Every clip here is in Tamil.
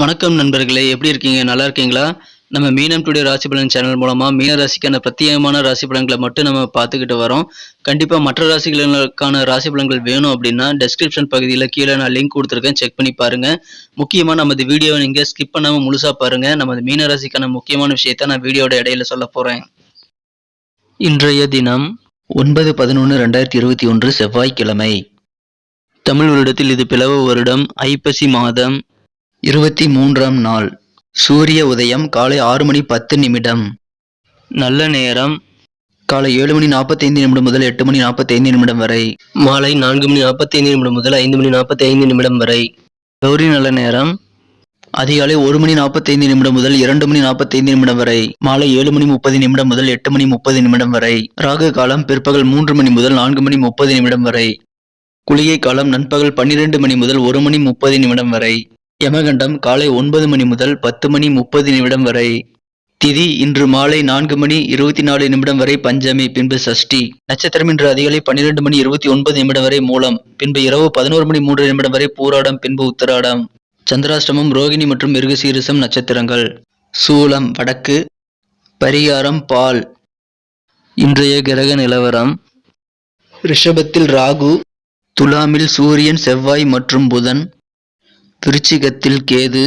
வணக்கம் நண்பர்களே எப்படி இருக்கீங்க? நல்லா இருக்கீங்களா? நம்ம மீனம் டுடே ராசி பலன் சேனல் மூலமாக மீன ராசிக்கான பிரத்யேகமான ராசி பலன்களை மட்டும் நம்ம பார்த்துக்கிட்டு வரோம். கண்டிப்பாக மற்ற ராசிகளுக்கான ராசி பலன்கள் வேணும் அப்படின்னா டெஸ்கிரிப்ஷன் பகுதியில் கீழே நான் லிங்க் கொடுத்துருக்கேன். செக் பண்ணி பாருங்கள் முக்கியமாக நமது வீடியோவை நீங்கள் ஸ்கிப் பண்ணாமல் முழுசாக பாருங்கள் நமது மீன ராசிக்கான முக்கியமான விஷயத்த நான் வீடியோட இடையில சொல்ல போகிறேன் இன்றைய தினம் ஒன்பது பதினொன்று ரெண்டாயிரத்தி இருபத்தி ஒன்று செவ்வாய்க்கிழமை. தமிழ் வருடத்தில் இது பிளவ வருடம். ஐப்பசி மாதம். இருபத்தி மூன்றாம் நாள் சூரிய உதயம் காலை ஆறு மணி பத்து நிமிடம். நல்ல நேரம் காலை ஏழு மணி நாற்பத்தைந்து நிமிடம் முதல் எட்டு மணி நாற்பத்தைந்து நிமிடம் வரை. மாலை நான்கு மணி நாற்பத்தைந்து நிமிடம் முதல் ஐந்து மணி நாற்பத்தைந்து நிமிடம் வரை. கௌரி நல்ல நேரம் அதிகாலை ஒரு மணி நாற்பத்தைந்து நிமிடம் முதல் இரண்டு மணி நாற்பத்தைந்து நிமிடம் வரை. மாலை ஏழு மணி முப்பது நிமிடம் முதல் எட்டு மணி முப்பது நிமிடம் வரை. ராகு காலம் பிற்பகல் மூன்று மணி முதல் நான்கு மணி முப்பது நிமிடம் வரை. குளிகை காலம் நண்பகல் பன்னிரண்டு மணி முதல் ஒரு மணி முப்பது நிமிடம் வரை. யமகண்டம் காலை ஒன்பது மணி முதல் பத்து மணி முப்பது நிமிடம் வரை. திதி இன்று மாலை நான்கு மணி இருபத்தி நாலு நிமிடம் வரை பஞ்சமி பின்பு சஷ்டி. நட்சத்திரம் இன்று அதிகாலை பன்னிரெண்டு மணி இருபத்தி ஒன்பது நிமிடம் வரை மூலம் பின்பு இரவு பதினோரு மணி மூன்று நிமிடம் வரை பூராடம் பின்பு உத்தராடம். சந்திராஷ்டமம் ரோகிணி மற்றும் மிருகசீரிசம் நட்சத்திரங்கள். சூலம் வடக்கு. பரிகாரம் பால். இன்றைய கிரக நிலவரம். ரிஷபத்தில் ராகு துலாமில் சூரியன் செவ்வாய் மற்றும் புதன். விருச்சிகத்தில் கேது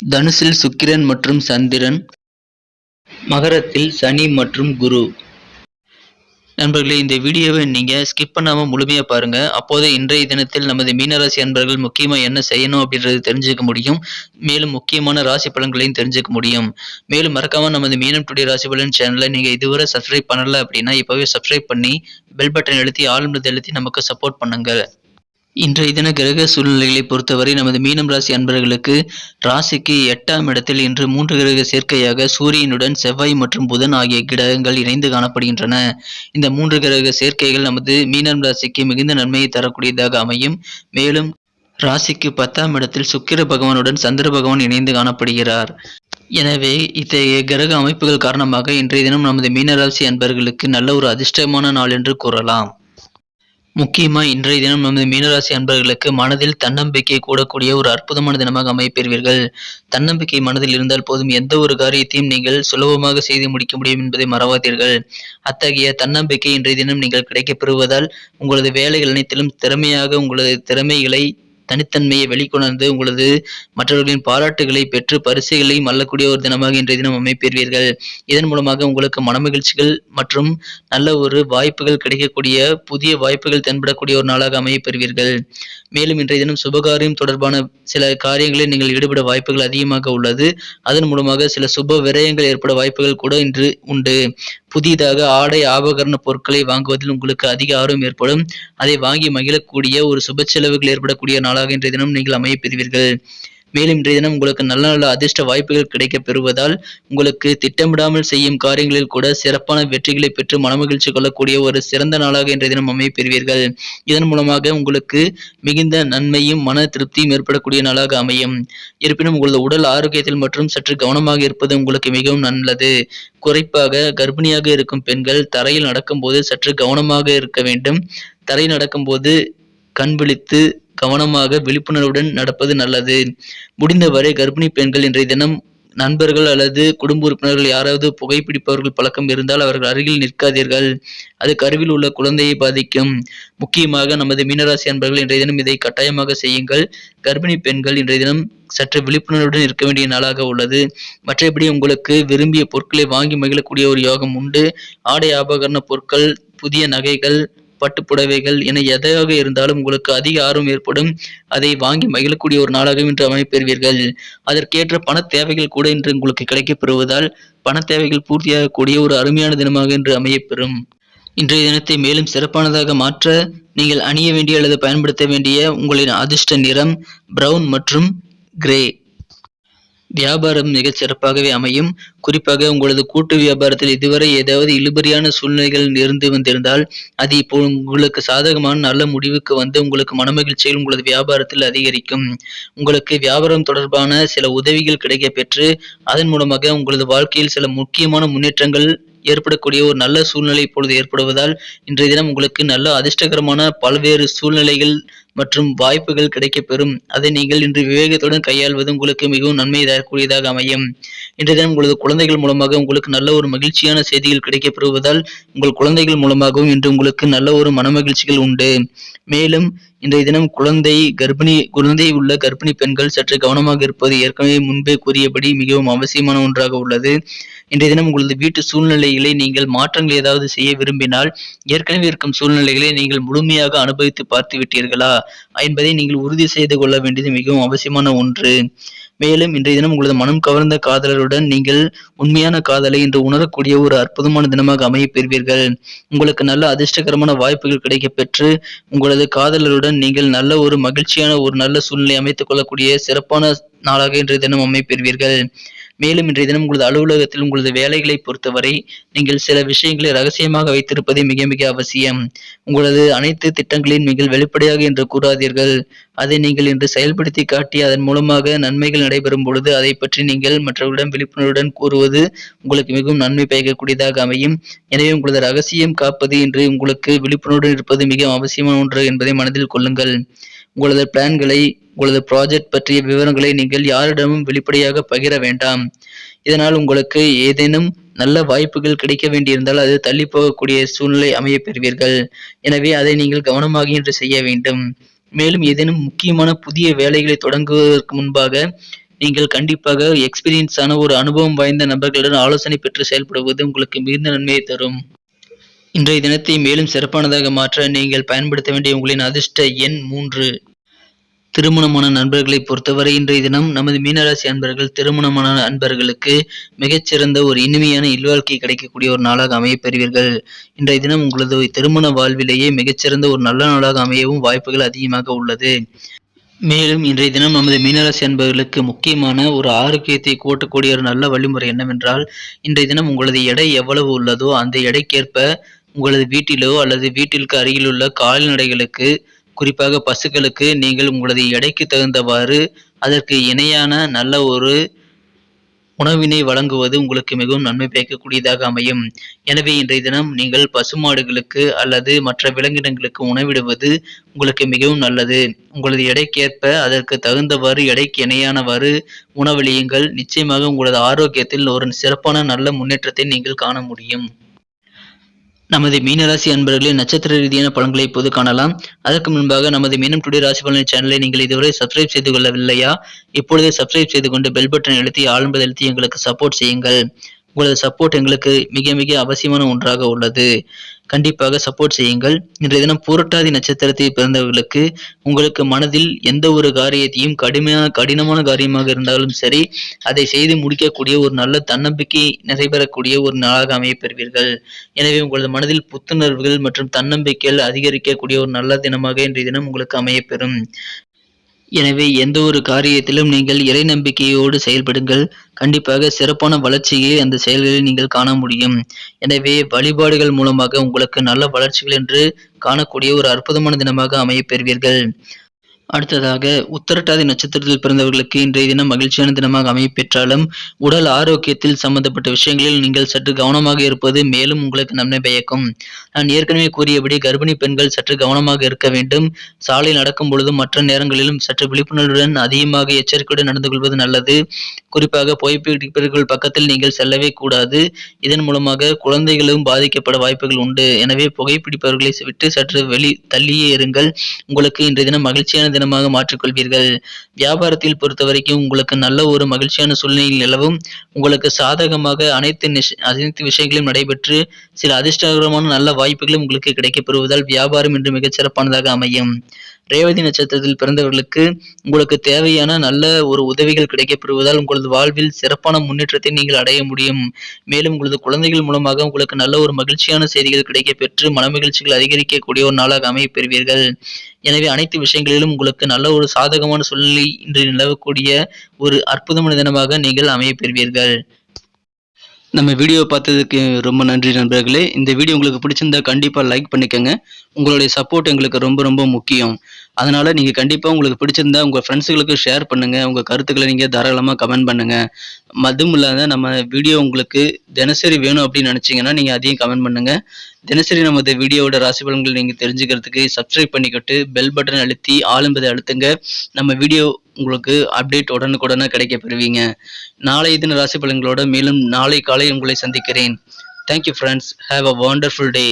தனுசில் சுக்கிரன் மற்றும் சந்திரன் மகரத்தில் சனி மற்றும் குரு. நண்பர்களே இந்த வீடியோவை நீங்கள் ஸ்கிப் பண்ணாமல் முழுமையாக பாருங்க. அப்போதே இன்றைய தினத்தில் நமது மீனராசி அன்பர்கள் முக்கியமாக என்ன செய்யணும் அப்படின்றது தெரிஞ்சுக்க முடியும். மேலும் முக்கியமான ராசி பலன்களையும் தெரிஞ்சுக்க முடியும். மேலும் மறக்காமல் நமது மீனம் டுடே ராசி பலன் சேனலை நீங்கள் இதுவரை சப்ஸ்கிரைப் பண்ணல அப்படின்னா இப்போவே சப்ஸ்கிரைப் பண்ணி பெல் பட்டன் எழுத்தி ஆளுநர் எழுத்தி நமக்கு சப்போர்ட் பண்ணுங்கள் இன்றைய தின கிரக சூழ்நிலைகளை பொறுத்தவரை நமது மீனம் ராசி அன்பர்களுக்கு ராசிக்கு எட்டாம் இடத்தில் இன்று மூன்று கிரக சேர்க்கையாக சூரியனுடன் செவ்வாய் மற்றும் புதன் ஆகிய கிரகங்கள் இணைந்து காணப்படுகின்றன. இந்த மூன்று கிரக சேர்க்கைகள் நமது மீனம் ராசிக்கு மிகுந்த நன்மையை தரக்கூடியதாக அமையும். மேலும் ராசிக்கு பத்தாம் இடத்தில் சுக்கிர பகவானுடன் சந்திர பகவான் இணைந்து காணப்படுகிறார். எனவே இத்தகைய கிரக அமைப்புகள் காரணமாக இன்றைய தினம் நமது மீனராசி அன்பர்களுக்கு நல்ல ஒரு அதிர்ஷ்டமான நாள் என்று கூறலாம். முக்கியமாக இன்றைய தினம் நமது மீனராசி அன்பர்களுக்கு மனதில் தன்னம்பிக்கை கூடக்கூடிய ஒரு அற்புதமான தினமாக அமைப்பெறுவீர்கள் தன்னம்பிக்கை மனதில் இருந்தால் போதும் எந்த ஒரு காரியத்தையும் நீங்கள் சுலபமாக செய்து முடிக்க முடியும் என்பதை மறவாதீர்கள். அத்தகைய தன்னம்பிக்கை இன்றைய தினம் நீங்கள் கிடைக்கப் பெறுவதால் உங்களது வேலைகள் அனைத்திலும் திறமையாக உங்களது திறமைகளை தனித்தன்மையை வெளிக்கொணர்ந்து உங்களது மற்றவர்களின் பாராட்டுகளை பெற்று பரிசுகளையும் அள்ளக்கூடிய ஒரு தினமாக இன்றைய தினம் அமைப்பெறுவீர்கள் இதன் மூலமாக உங்களுக்கு மனமகிழ்ச்சிகள் மற்றும் நல்ல ஒரு வாய்ப்புகள் கிடைக்கக்கூடிய புதிய வாய்ப்புகள் தென்படக்கூடிய ஒரு நாளாக அமையப்பெறுவீர்கள் மேலும் இன்றைய தினம் சுபகாரியம் தொடர்பான சில காரியங்களில் நீங்கள் ஈடுபட வாய்ப்புகள் அதிகமாக உள்ளது. அதன் மூலமாக சில சுப விரயங்கள் ஏற்பட வாய்ப்புகள் கூட இன்று உண்டு. புதிதாக ஆடை ஆபகரண பொருட்களை வாங்குவதில் உங்களுக்கு அதிக ஆர்வம் ஏற்படும். அதை வாங்கி மகிழக்கூடிய ஒரு சுப செலவுகள் ஏற்படக்கூடிய நாளாக இன்றைய தினம் நீங்கள் அமையப் பெறுவீர்கள். மேலும் இன்றைய தினம் உங்களுக்கு நல்ல நல்ல அதிர்ஷ்ட வாய்ப்புகள் கிடைக்கப் பெறுவதால் உங்களுக்கு திட்டமிடாமல் செய்யும் காரியங்களில் கூட சிறப்பான வெற்றிகளை பெற்று மனமகிழ்ச்சி கொள்ளக்கூடிய ஒரு சிறந்த நாளாக இன்றைய தினம் அமையப் பெறுவீர்கள். இதன் மூலமாக உங்களுக்கு மிகுந்த நன்மையும் மன திருப்தியும் ஏற்படக்கூடிய நாளாக அமையும். இருப்பினும் உங்களது உடல் ஆரோக்கியத்தில் மற்றும் சற்று கவனமாக இருப்பது உங்களுக்கு மிகவும் நல்லது. குறிப்பாக கர்ப்பிணியாக இருக்கும் பெண்கள் தரையில் நடக்கும்போது சற்று கவனமாக இருக்க வேண்டும். தரையில் நடக்கும்போது கண் விழித்து கவனமாக விழிப்புணர்வுடன் நடப்பது நல்லது. முடிந்தவரை கர்ப்பிணி பெண்கள் இன்றைய தினம் நண்பர்கள் அல்லது குடும்ப உறுப்பினர்கள் யாராவது புகைப்பிடிப்பவர்கள் பழக்கம் இருந்தால் அவர்கள் அருகில் நிற்காதீர்கள். அது கருவில் உள்ள குழந்தையை பாதிக்கும். முக்கியமாக நமது மீனராசி அன்பர்கள் இன்றைய தினம் இதை கட்டாயமாக செய்யுங்கள். கர்ப்பிணி பெண்கள் இன்றைய தினம் சற்று விழிப்புணர்வுடன் இருக்க வேண்டிய நாளாக உள்ளது. மற்றபடி உங்களுக்கு விரும்பிய பொருட்களை வாங்கி மகிழக்கூடிய ஒரு யோகம் உண்டு. ஆடை ஆபகரண பொருட்கள் புதிய நகைகள் பட்டு புடவைகள் என எதையாக இருந்தாலும் உங்களுக்கு அதிக ஆர்வம் ஏற்படும். அதை வாங்கி மகிழக்கூடிய ஒரு நாளாகவும் இன்று அமைப்பெறுவீர்கள் அதற்கேற்ற பண தேவைகள் கூட இன்று உங்களுக்கு கிடைக்கப்பெறுவதால் பண தேவைகள் பூர்த்தியாகக்கூடிய ஒரு அருமையான தினமாக இன்று அமையப்பெறும். இன்றைய தினத்தை மேலும் சிறப்பானதாக மாற்ற நீங்கள் அணிய வேண்டிய அல்லது பயன்படுத்த வேண்டிய உங்களின் அதிர்ஷ்ட நிறம் பிரவுன் மற்றும் கிரே வியாபாரம் மிகச் சிறப்பாகவே அமையும். குறிப்பாக உங்களது கூட்டு வியாபாரத்தில் இதுவரை ஏதாவது இழுபறியான சூழ்நிலைகள் இருந்து வந்திருந்தால் அது இப்போ உங்களுக்கு சாதகமான நல்ல முடிவுக்கு வந்து உங்களுக்கு மனமகிழ்ச்சியில் உங்களது வியாபாரத்தில் அதிகரிக்கும். உங்களுக்கு வியாபாரம் தொடர்பான சில உதவிகள் கிடைக்க பெற்று அதன் மூலமாக உங்களது வாழ்க்கையில் சில முக்கியமான முன்னேற்றங்கள் ஏற்படக்கூடிய ஒரு நல்ல சூழ்நிலை இப்பொழுது ஏற்படுவதால் இன்றைய தினம் உங்களுக்கு நல்ல அதிர்ஷ்டகரமான பல்வேறு சூழ்நிலைகள் மற்றும் வாய்ப்புகள் கிடைக்கப்பெறும். அதை நீங்கள் இன்று விவேகத்துடன் கையாள்வது உங்களுக்கு மிகவும் நன்மை தரக்கூடியதாக அமையும். இன்றைய தினம் உங்களது குழந்தைகள் மூலமாக உங்களுக்கு நல்ல ஒரு மகிழ்ச்சியான செய்திகள் கிடைக்கப்பெறுவதால் உங்கள் குழந்தைகள் மூலமாகவும் இன்று உங்களுக்கு நல்ல ஒரு மனமகிழ்ச்சிகள் உண்டு. மேலும் இன்றைய தினம் குழந்தை கர்ப்பிணி குழந்தை உள்ள கர்ப்பிணி பெண்கள் சற்று கவனமாக இருப்பது ஏற்கனவே முன்பே கூறியபடி மிகவும் அவசியமான ஒன்றாக உள்ளது. இன்றைய தினம் உங்களது வீட்டு சூழ்நிலைகளை நீங்கள் மாற்றங்கள் ஏதாவது செய்ய விரும்பினால் ஏற்கனவே இருக்கும் சூழ்நிலைகளை நீங்கள் முழுமையாக அனுபவித்து பார்த்து விட்டீர்களா என்பதை நீங்கள் உறுதி செய்து கொள்ள வேண்டியது மிகவும் அவசியமான ஒன்று. மேலும் இன்றைய தினம் உங்களது மனம் கவர்ந்த காதலருடன் நீங்கள் உண்மையான காதலை இன்று உணரக்கூடிய ஒரு அற்புதமான தினமாக அமைய பெறுவீர்கள். உங்களுக்கு நல்ல அதிர்ஷ்டகரமான வாய்ப்புகள் கிடைக்க பெற்று உங்களது காதலருடன் நீங்கள் நல்ல ஒரு மகிழ்ச்சியான ஒரு நல்ல சூழ்நிலை அமைத்துக் கொள்ளக்கூடிய சிறப்பான நாளாக இன்றைய தினம் அமைய பெறுவீர்கள். மேலும் இன்றைய தினம் உங்களது அலுவலகத்தில் உங்களது வேலைகளை பொறுத்தவரை நீங்கள் சில விஷயங்களை ரகசியமாக வைத்திருப்பது மிக மிக அவசியம். உங்களது அனைத்து திட்டங்களையும் நீங்கள் வெளிப்படையாக என்று கூறாதீர்கள். அதை நீங்கள் இன்று செயல்படுத்தி காட்டி அதன் மூலமாக நன்மைகள் நடைபெறும் பொழுது அதை பற்றி நீங்கள் மற்றவர்களிடம் விழிப்புணர்வுடன் கூறுவது உங்களுக்கு மிகவும் நன்மை பயக்கக்கூடியதாக அமையும். எனவே உங்களது ரகசியம் காப்பது இன்று உங்களுக்கு விழிப்புணர்வுடன் இருப்பது மிக அவசியமான ஒன்று என்பதை மனதில் கொள்ளுங்கள். உங்களது பிளான்களை உங்களது ப்ராஜெக்ட் பற்றிய விவரங்களை நீங்கள் யாரிடமும் வெளிப்படையாக பகிர வேண்டாம். இதனால் உங்களுக்கு ஏதேனும் நல்ல வாய்ப்புகள் கிடைக்க வேண்டியிருந்தால் அது தள்ளி போகக்கூடிய சூழ்நிலை அமைய பெறுவீர்கள். எனவே அதை நீங்கள் கவனமாக இன்று செய்ய வேண்டும். மேலும் ஏதேனும் முக்கியமான புதிய வேலைகளை தொடங்குவதற்கு முன்பாக நீங்கள் கண்டிப்பாக எக்ஸ்பீரியன்ஸான ஒரு அனுபவம் வாய்ந்த நபர்களுடன் ஆலோசனை பெற்று செயல்படுவது உங்களுக்கு மிகுந்த நன்மையை தரும். இன்றைய தினத்தை மேலும் சிறப்பானதாக மாற்ற நீங்கள் பயன்படுத்த வேண்டிய உங்களின் அதிர்ஷ்ட எண் மூன்று. திருமணமான நண்பர்களை பொறுத்தவரை இன்றைய தினம் நமது மீனராசி அன்பர்கள் திருமணமான அன்பர்களுக்கு மிகச்சிறந்த ஒரு இனிமையான இல்வாழ்க்கை கிடைக்கக்கூடிய ஒரு நாளாக அமையப் பெறுவீர்கள் இன்றைய தினம் உங்களது திருமண வாழ்விலேயே மிகச்சிறந்த ஒரு நல்ல நாளாக அமையவும் வாய்ப்புகள் அதிகமாக உள்ளது. மேலும் இன்றைய தினம் நமது மீனராசி அன்பர்களுக்கு முக்கியமான ஒரு ஆரோக்கியத்தை கூட்டக்கூடிய ஒரு நல்ல வழிமுறை என்னவென்றால் இன்றைய தினம் உங்களது எடை எவ்வளவு உள்ளதோ அந்த எடைக்கேற்ப உங்களது வீட்டிலோ அல்லது வீட்டிற்கு அருகிலுள்ள கால்நடைகளுக்கு குறிப்பாக பசுக்களுக்கு நீங்கள் உங்களது எடைக்கு தகுந்தவாறு அதற்கு இணையான நல்ல ஒரு உணவினை வழங்குவது உங்களுக்கு மிகவும் நன்மை பயக்கக்கூடியதாக அமையும். எனவே இன்றைய தினம் நீங்கள் பசுமாடுகளுக்கு அல்லது மற்ற விலங்கினங்களுக்கு உணவிடுவது உங்களுக்கு மிகவும் நல்லது. உங்களது எடைக்கேற்ப அதற்கு தகுந்தவாறு எடைக்கு இணையானவாறு உணவளியுங்கள். நிச்சயமாக உங்களது ஆரோக்கியத்தில் ஒரு சிறப்பான நல்ல முன்னேற்றத்தை நீங்கள் காண முடியும். நமது மீனராசி அன்பர்களின் நட்சத்திர ரீதியான பலன்களை இப்போது காணலாம். அதற்கு முன்பாக நமது மீனம் டுடே ராசி பலன் சேனலை நீங்கள் இதுவரை சப்ஸ்கிரைப் செய்து கொள்ளவில்லையா? இப்பொழுதே சப்ஸ்கிரைப் செய்து கொண்டு பெல் பட்டன் அழுத்தி ஆளும்பது அழுத்தி எங்களுக்கு சப்போர்ட் செய்யுங்கள். உங்களது சப்போர்ட் எங்களுக்கு மிக மிக அவசியமான ஒன்றாக உள்ளது. கண்டிப்பாக சப்போர்ட் செய்யுங்கள். இன்றைய தினம் பூரட்டாதி நட்சத்திரத்தில் பிறந்தவர்களுக்கு உங்களுக்கு மனதில் எந்த ஒரு காரியத்தையும் கடுமையான கடினமான காரியமாக இருந்தாலும் சரி அதை செய்து முடிக்கக்கூடிய ஒரு நல்ல தன்னம்பிக்கை நிறைவேறக்கூடிய ஒரு நாளாக அமைய பெறுவீர்கள் எனவே உங்களது மனதில் புத்துணர்வுகள் மற்றும் தன்னம்பிக்கைகள் அதிகரிக்கக்கூடிய ஒரு நல்ல தினமாக இன்றைய தினம் உங்களுக்கு அமையப்பெறும். எனவே எந்த ஒரு காரியத்திலும் நீங்கள் இறை நம்பிக்கையோடு செயல்படுங்கள். கண்டிப்பாக சிறப்பான வளர்ச்சியை அந்த செயல்களில் நீங்கள் காண முடியும். எனவே வழிபாடுகள் மூலமாக உங்களுக்கு நல்ல வளர்ச்சிகள் என்று காணக்கூடிய ஒரு அற்புதமான தினமாக அமையப் பெறுவீர்கள். அடுத்ததாக உத்தரட்டாதி நட்சத்திரத்தில் பிறந்தவர்களுக்கு இன்றைய தினம் மகிழ்ச்சியான தினமாக அமைய பெற்றாலும் உடல் ஆரோக்கியத்தில் சம்பந்தப்பட்ட விஷயங்களில் நீங்கள் சற்று கவனமாக இருப்பது மேலும் உங்களுக்கு நன்மை பயக்கும். நான் ஏற்கனவே கூறியபடி கர்ப்பிணி பெண்கள் சற்று கவனமாக இருக்க வேண்டும். சாலை நடக்கும் பொழுதும் மற்ற நேரங்களிலும் சற்று விழிப்புணர்வுடன் அதிகமாக எச்சரிக்கையுடன் நடந்து கொள்வது நல்லது. குறிப்பாக புகைப்பிடிப்பவர்கள் பக்கத்தில் நீங்கள் செல்லவே கூடாது. இதன் மூலமாக குழந்தைகளும் பாதிக்கப்பட வாய்ப்புகள் உண்டு. எனவே புகைப்பிடிப்பவர்களை விட்டு சற்று வெளி தள்ளியே இருங்கள். உங்களுக்கு இன்றைய தினம் மகிழ்ச்சியான தினமாக மாற்றிக்கொள்வீர்கள். வியாபாரத்தில் பொறுத்தவரைக்கும் உங்களுக்கு நல்ல ஒரு மகிழ்ச்சியான சூழ்நிலை நிலவும். உங்களுக்கு சாதகமாக அனைத்து நிஷ அனைத்து விஷயங்களும் நடைபெற்று சில அதிர்ஷ்டகரமான நல்ல வாய்ப்புகளும் உங்களுக்கு கிடைக்கப் பெறுவதால் வியாபாரம் இன்று மிகச் சிறப்பானதாக அமையும். ரேவதி நட்சத்திரத்தில் பிறந்தவர்களுக்கு உங்களுக்கு தேவையான நல்ல ஒரு உதவிகள் கிடைக்கப்பெறுவதால் உங்களது வாழ்வில் சிறப்பான முன்னேற்றத்தை நீங்கள் அடைய முடியும். மேலும் உங்களது குழந்தைகள் மூலமாக உங்களுக்கு நல்ல ஒரு மகிழ்ச்சியான செய்திகள் கிடைக்கப்பெற்று மனமகிழ்ச்சிகள் அதிகரிக்கக்கூடிய ஒரு நாளாக அமையப் பெறுவீர்கள் எனவே அனைத்து விஷயங்களிலும் உங்களுக்கு நல்ல ஒரு சாதகமான சூழ்நிலை இன்று நிலவக்கூடிய ஒரு அற்புதமான தினமாக நீங்கள் அமைய பெறுவீர்கள் நம்ம வீடியோ பார்த்ததுக்கு ரொம்ப நன்றி நண்பர்களே. இந்த வீடியோ உங்களுக்கு பிடிச்சிருந்தா கண்டிப்பாக லைக் பண்ணிக்கோங்க. உங்களுடைய சப்போர்ட் எங்களுக்கு ரொம்ப ரொம்ப முக்கியம். அதனால நீங்கள் கண்டிப்பாக உங்களுக்கு பிடிச்சிருந்தா உங்கள் ஃப்ரெண்ட்ஸுகளுக்கு ஷேர் பண்ணுங்கள் உங்கள் கருத்துக்களை நீங்கள் தாராளமாக கமெண்ட் பண்ணுங்கள் அதுவும் இல்லாத நம்ம வீடியோ உங்களுக்கு தினசரி வேணும் அப்படின்னு நினச்சிங்கன்னா நீங்கள் அதையும் கமெண்ட் பண்ணுங்கள் தினசரி நமது வீடியோவோட ராசி பலன்கள் நீங்கள் தெரிஞ்சுக்கிறதுக்கு சப்ஸ்கிரைப் பண்ணிக்கிட்டு பெல் பட்டன் அழுத்தி ஆளும்பதை அழுத்துங்க. நம்ம வீடியோ உங்களுக்கு அப்டேட் உடனுக்குடனே கிடைக்க பெறுவீங்க நாளை தின ராசி பலன்களோட மேலும் நாளை காலை உங்களை சந்திக்கிறேன். Thank you friends have a wonderful day